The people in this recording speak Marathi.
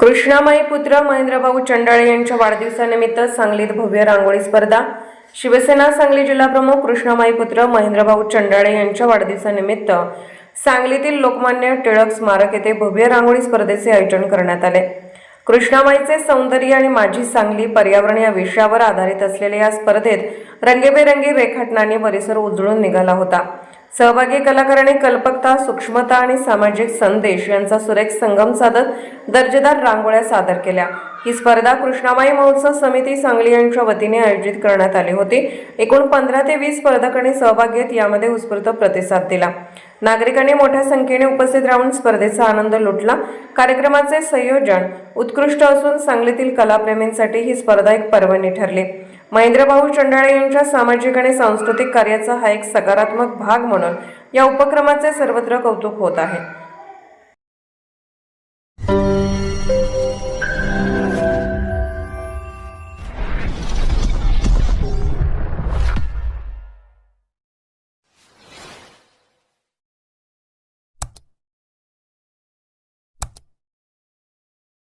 कृष्णामाई पुत्र महेंद्रभाऊ चंडाळे यांच्या वाढदिवसानिमित्त सांगलीत भव्य रांगोळी स्पर्धा. शिवसेना सांगली जिल्हाप्रमुख कृष्णामाई पुत्र महेंद्रभाऊ चंडाळे यांच्या वाढदिवसानिमित्त सांगलीतील लोकमान्य टिळक स्मारक येथे भव्य रांगोळी स्पर्धेचे आयोजन करण्यात आले. कृष्णामाईचे सौंदर्य आणि माझी सांगली पर्यावरण या विषयावर आधारित असलेल्या या स्पर्धेत रंगीबेरंगी रेखाटनाने परिसर उजळून निघाला होता. सहभागी कलाकारांनी कल्पकता सूक्ष्मता आणि सामाजिक संदेश यांचा सुरेख संगम साधत दर्जेदार रांगोळ्या सादर केल्या. ही स्पर्धा कृष्णामाई महोत्सव समिती सांगली यांच्या वतीने आयोजित करण्यात आली होती. एकूण पंधरा ते वीस स्पर्धकांनी सहभाग घेत यामध्ये उत्स्फूर्त प्रतिसाद दिला. नागरिकांनी मोठ्या संख्येने उपस्थित राहून स्पर्धेचा आनंद लुटला. कार्यक्रमाचे संयोजन उत्कृष्ट असून सांगलीतील कलाप्रेमींसाठी ही स्पर्धा एक पर्वणी ठरली. महेंद्रभाऊ चंडाळे यांच्या सामाजिक आणि सांस्कृतिक कार्याचा हा एक सकारात्मक भाग म्हणून या उपक्रमाचे सर्वत्र कौतुक होत आहे.